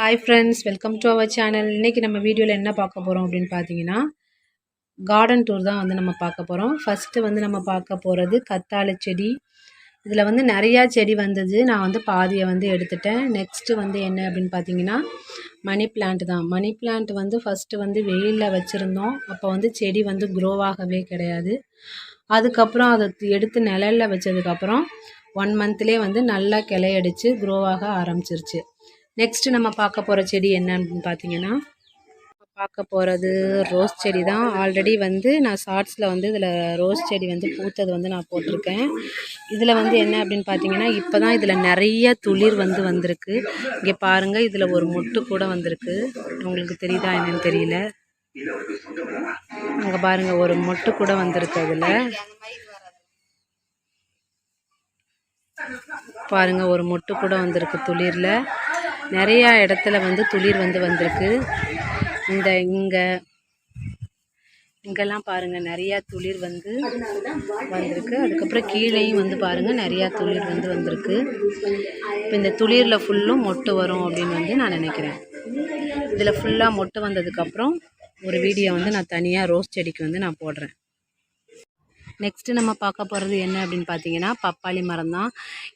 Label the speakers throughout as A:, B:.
A: Hi friends welcome to our channel இன்றைக்கி நம்ம வீடியோவில் என்ன பார்க்க போகிறோம் அப்படின்னு பார்த்தீங்கன்னா கார்டன் டூர் தான் வந்து நம்ம பார்க்க போகிறோம் ஃபஸ்ட்டு வந்து நம்ம பார்க்க போகிறது கத்தாழை செடி. இதில் வந்து நிறையா செடி வந்தது. நான் வந்து பாதியை வந்து எடுத்துட்டேன். நெக்ஸ்ட்டு வந்து என்ன அப்படின்னு பார்த்தீங்கன்னா மணி பிளான்ட் தான். மணி பிளான்ட் வந்து ஃபஸ்ட்டு வந்து வெயிலில் வச்சுருந்தோம். அப்போ வந்து செடி வந்து க்ரோவாகவே கிடையாது. அதுக்கப்புறம் அதை எடுத்து நிழலில் வச்சதுக்கப்புறம் ஒன் மந்த்லேயே வந்து நல்லா கிளையடிச்சு க்ரோவாக ஆரம்பிச்சிருச்சு. நெக்ஸ்ட்டு நம்ம பார்க்க போகிற செடி என்னன்னு பார்த்தீங்கன்னா பார்க்க போகிறது ரோஸ் செடி தான் ஆல்ரெடி வந்து நான் ஷார்ட்ஸில் வந்து இதில் ரோஸ் செடி வந்து பூத்தது வந்து நான் போட்டிருக்கேன். இதில் வந்து என்ன அப்படின்னு பார்த்தீங்கன்னா இப்போ தான் இதில் நிறைய துளிர் வந்து வந்திருக்கு. இங்கே பாருங்கள் இதில் ஒரு மொட்டு கூட வந்திருக்கு. உங்களுக்கு தெரியுதா என்னன்னு தெரியல. அங்கே பாருங்கள் ஒரு மொட்டு கூட வந்திருக்கு அதில். பாருங்கள் ஒரு மொட்டு கூட வந்திருக்கு துளிரில். நிறையா இடத்துல வந்து துளிர் வந்து வந்திருக்கு. இந்த இங்கே இங்கெல்லாம் பாருங்கள் நிறையா துளிர் வந்து வந்திருக்கு. அதுக்கப்புறம் கீழேயும் வந்து பாருங்கள் நிறையா துளிர் வந்து வந்திருக்கு. இப்போ இந்த துளிரில் ஃபுல்லும் மொட்டு வரும் அப்படின்னு வந்து நான் நினைக்கிறேன். இதில் ஃபுல்லாக மொட்டு வந்ததுக்கப்புறம் ஒரு வீடியோ வந்து நான் தனியாக ரோஸ் செடிக்கு வந்து நான் போடுறேன். நெக்ஸ்ட்டு நம்ம பார்க்க போகிறது என்ன அப்படின்னு பார்த்தீங்கன்னா பப்பாளி மரம் தான்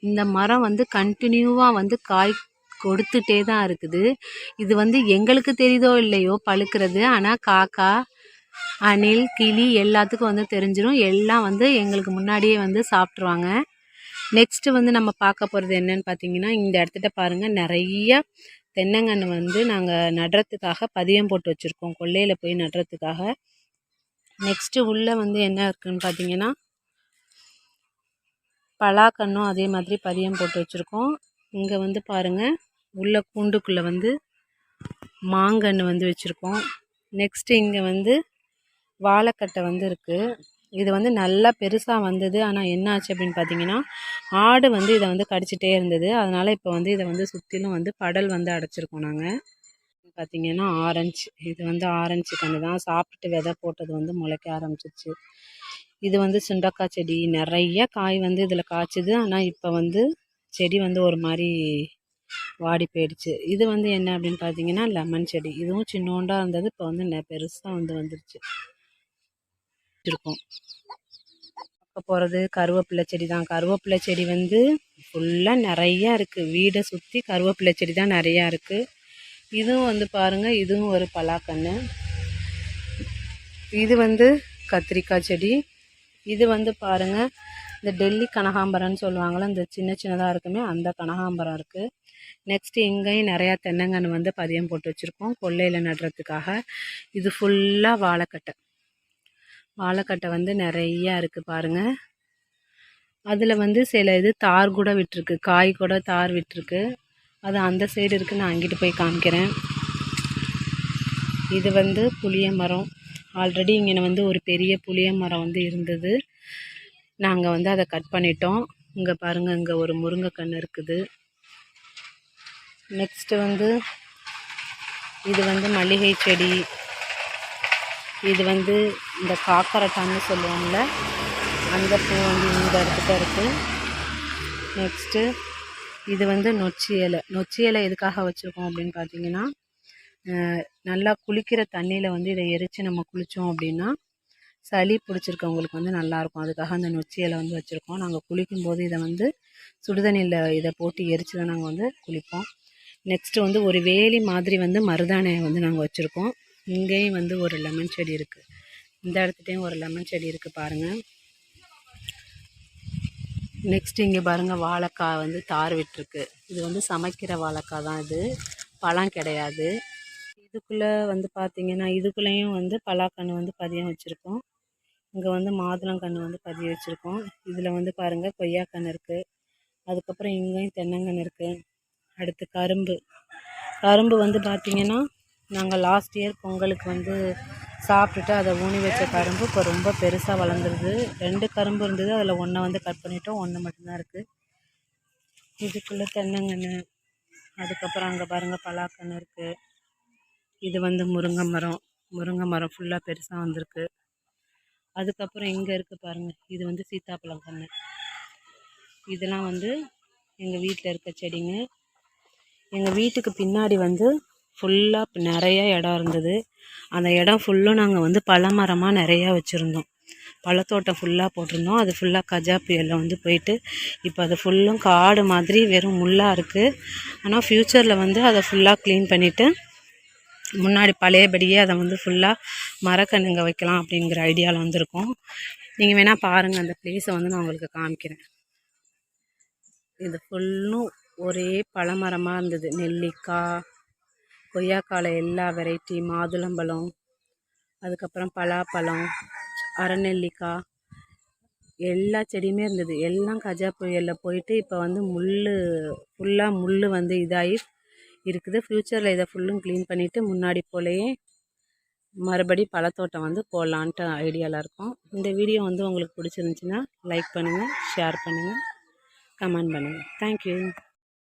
A: இந்த மரம் வந்து கண்டினியூவாக வந்து காய் கொடுத்துட்டே தான் இருக்குது. இது வந்து எங்களுக்கு தெரியுதோ இல்லையோ பழுக்கிறது. ஆனால் காக்கா அணில் கிளி எல்லாத்துக்கும் வந்து தெரிஞ்சிடும் எல்லாம் வந்து எங்களுக்கு முன்னாடியே வந்து சாப்பிட்ருவாங்க நெக்ஸ்ட்டு வந்து நம்ம பார்க்க போகிறது என்னன்னு பார்த்தீங்கன்னா இந்த இடத்துட்ட பாருங்கள் நிறைய தென்னங்கன்று வந்து நாங்கள் நடுறதுக்காக பதியம் போட்டு வச்சுருக்கோம். கொல்லையில் போய் நடுறதுக்காக. நெக்ஸ்ட்டு உள்ளே வந்து என்ன இருக்குதுன்னு பார்த்தீங்கன்னா பலாக்கன்னும் அதே மாதிரி பதியம் போட்டு வச்சுருக்கோம். இங்கே வந்து பாருங்கள் உள்ள கூண்டுக்குள்ளே வந்து மாங்கன்று வந்து வச்சுருக்கோம். நெக்ஸ்ட்டு இங்கே வந்து வாழைக்கட்டை வந்து இருக்குது இது வந்து நல்லா பெருசாக வந்தது. ஆனால் என்ன ஆச்சு அப்படின்னு பார்த்தீங்கன்னா ஆடு வந்து இதை வந்து கடிச்சிட்டே இருந்தது. அதனால் இப்போ வந்து இதை வந்து சுற்றிலும் வந்து படல் வந்து அடைச்சிருக்கோம் நாங்கள் பார்த்திங்கன்னா ஆரஞ்சு இது வந்து ஆரஞ்சு கன்று தான். சாப்பிட்டு விதை போட்டது வந்து முளைக்க ஆரம்பிச்சிச்சு இது வந்து சுண்டக்காய் செடி. நிறைய காய் வந்து இதில் காய்ச்சிது. ஆனால் இப்போ வந்து செடி வந்து ஒரு மாதிரி வாடி போயிடுச்சு. இது வந்து என்ன அப்படின்னு பார்த்தீங்கன்னா லெமன் செடி. இதுவும் சின்னோண்டாக இருந்தது இப்போ வந்து பெருசாக வந்து வந்துருச்சு. இருக்கும் பார்க்க போகிறது கருவேப்பிலை செடி தான் கருவேப்பிலை செடி வந்து ஃபுல்லாக நிறையா இருக்குது வீடை சுற்றி கருவேப்பிலை செடி தான் நிறையா இருக்குது இதுவும் வந்து பாருங்கள் இதுவும் ஒரு பலாக்கன்று இது வந்து கத்திரிக்காய் செடி. இது வந்து பாருங்கள் இந்த டெல்லி கனகாம்பரம்னு சொல்லுவாங்களே இந்த சின்ன சின்னதாக இருக்குமே அந்த கனகாம்பரம் இருக்குது நெக்ஸ்ட்டு இங்கேயும் நிறையா தென்னங்கன்று வந்து பதியம் போட்டு வச்சுருக்கோம் கொல்லையில் நடுறதுக்காக. இது ஃபுல்லாக வாழைக்கட்டை. வாழைக்கட்டை வந்து நிறையா இருக்குது பாருங்கள் அதில் வந்து சில இது தார் கூட விட்டுருக்கு காய் கூட தார் விட்டுருக்கு. அது அந்த சைடு இருக்குது நான் அங்கிட்டு போய் காமிக்கிறேன். இது வந்து புளிய மரம் ஆல்ரெடி இங்கே வந்து ஒரு பெரிய புளிய மரம் வந்து இருந்தது. நாங்கள் வந்து அதை கட் பண்ணிட்டோம். இங்கே பாருங்கள் இங்கே ஒரு முருங்கைக்கன்று இருக்குது. நெக்ஸ்ட்டு வந்து இது வந்து மல்லிகை செடி. இது வந்து இந்த காக்கரட்டான்னு சொல்லுவோம்ல அந்த பூ வந்து இந்த இடத்துல இருக்குது நெக்ஸ்ட்டு இது வந்து நொச்சி இலை. நொச்சி இலை எதுக்காக வச்சுருக்கோம் அப்படின்னு பார்த்தீங்கன்னா நல்லா குளிக்கிற தண்ணியில் வந்து இதை எரித்து நம்ம குளித்தோம் அப்படின்னா சளி பிடிச்சிருக்கவங்களுக்கு வந்து நல்லாயிருக்கும். அதுக்காக அந்த நொச்சி இலை வந்து வச்சுருக்கோம். நாங்கள் குளிக்கும்போது இதை வந்து சுடுதண்ணியில் இதை போட்டு எரித்து தான் நாங்கள் வந்து குளிப்போம். நெக்ஸ்ட்டு வந்து ஒரு வேலி மாதிரி வந்து மருதானையை வந்து நாங்கள் வச்சுருக்கோம். இங்கேயும் வந்து ஒரு லெமன் செடி இருக்குது இந்த இடத்துட்டையும் ஒரு லெமன் செடி இருக்குது பாருங்கள் நெக்ஸ்ட் இங்கே பாருங்கள் வாழைக்காய் வந்து தார் விட்டுருக்கு. இது வந்து சமைக்கிற வாழைக்காய் தான் இது. பழம் கிடையாது. இதுக்குள்ளே வந்து பார்த்திங்கன்னா இதுக்குள்ளேயும் வந்து பலாக்கன்று வந்து பதியம் வச்சுருக்கோம். இங்கே வந்து மாதுளங்கன்று வந்து பதிய வச்சுருக்கோம். இதில் வந்து பாருங்கள் கொய்யாக்கன்று இருக்குது அதுக்கப்புறம் இங்கேயும் தென்னங்கன்று இருக்குது அடுத்து கரும்பு. கரும்பு வந்து பார்த்திங்கன்னா நாங்கள் லாஸ்ட் இயர் பொங்கலுக்கு வந்து சாப்பிட்டுட்டு அதை ஊனி வச்ச கரும்பு இப்போ ரொம்ப பெருசாக வளர்ந்துருது. ரெண்டு கரும்பு இருந்தது அதில் ஒன்றை வந்து கட் பண்ணிட்டோம் ஒன்று மட்டும்தான் இருக்குது இதுக்குள்ளே தென்னங்கன்று அதுக்கப்புறம் அங்கே பாருங்கள் பலாக்கன்று இருக்குது இது வந்து முருங்கை மரம். முருங்கை மரம் ஃபுல்லாக பெருசாக வந்திருக்கு. அதுக்கப்புறம் இங்கே இருக்குது பாருங்கள் இது வந்து சீத்தாப்பழம் கன்று. இதெல்லாம் வந்து எங்கள் வீட்டில் இருக்க செடிங்க. எங்கள் வீட்டுக்கு பின்னாடி வந்து ஃபுல்லாக நிறைய இடம் இருந்தது. அந்த இடம் ஃபுல்லும் நாங்கள் வந்து பழமரமாக நிறையா வச்சுருந்தோம். பழத்தோட்டம் ஃபுல்லாக போட்டிருந்தோம். அது ஃபுல்லாக கஜா புயலில் வந்து போயிட்டு இப்போ அது ஃபுல்லும் காடு மாதிரி வெறும் முள்ளாக இருக்குது ஆனால் ஃப்யூச்சரில் வந்து அதை ஃபுல்லாக க்ளீன் பண்ணிவிட்டு முன்னாடி பழையபடியே அதை வந்து ஃபுல்லாக மரக்கண்ணுங்க வைக்கலாம் அப்படிங்கிற ஐடியாவில் வந்திருக்கோம். நீங்கள் வேணால் பாருங்கள் அந்த ப்ளேஸை வந்து நான் உங்களுக்கு காமிக்கிறேன். இது ஃபுல்லும் ஒரே பழமரமாக இருந்தது. நெல்லிக்காய் கொய்யாக்கால எல்லா வெரைட்டி மாதுளம்பழம் அதுக்கப்புறம் பலாப்பழம் அரைநெல்லிக்காய் எல்லா செடியுமே இருந்தது. எல்லாம் கஜா புயலில் போயிட்டு இப்போ வந்து முள் ஃபுல்லாக முள் வந்து இதாகி இருக்குது. ஃப்யூச்சரில் இதை ஃபுல்லும் க்ளீன் பண்ணிவிட்டு முன்னாடி போலேயே மறுபடி பழத்தோட்டம் வந்து போடலான்ட்டு ஐடியாவில் இருக்கோம். இந்த வீடியோ வந்து உங்களுக்கு பிடிச்சிருந்துச்சின்னா லைக் பண்ணுங்கள் ஷேர் பண்ணுங்கள் கமெண்ட் பண்ணுங்கள் தேங்க்யூ